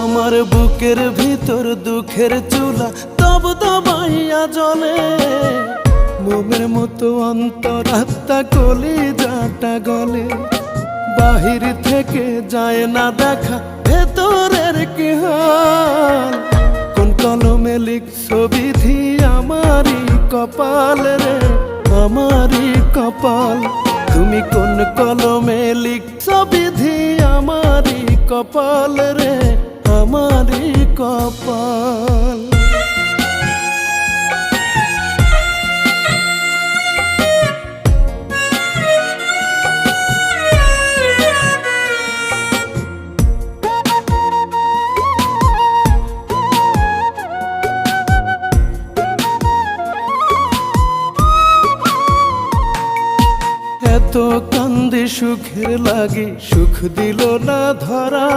আমার বুকের ভিতর দুঃখের চুলা তব দবাইয়া জলে মোমের মতো অন্তরাত্মা কলি যাটা গলে। বাহির থেকে যায় না দেখা, ভেতরের কি হাল? কোন কলমে লিখছো বিধি আমারই কপাল রে? আমারই কপাল। তুমি কোন কলমে লিখছো বিধি আমারই কপাল রে? আমারই কপাল। এত কান্দে সুখের লাগে সুখ দিল না ধরা।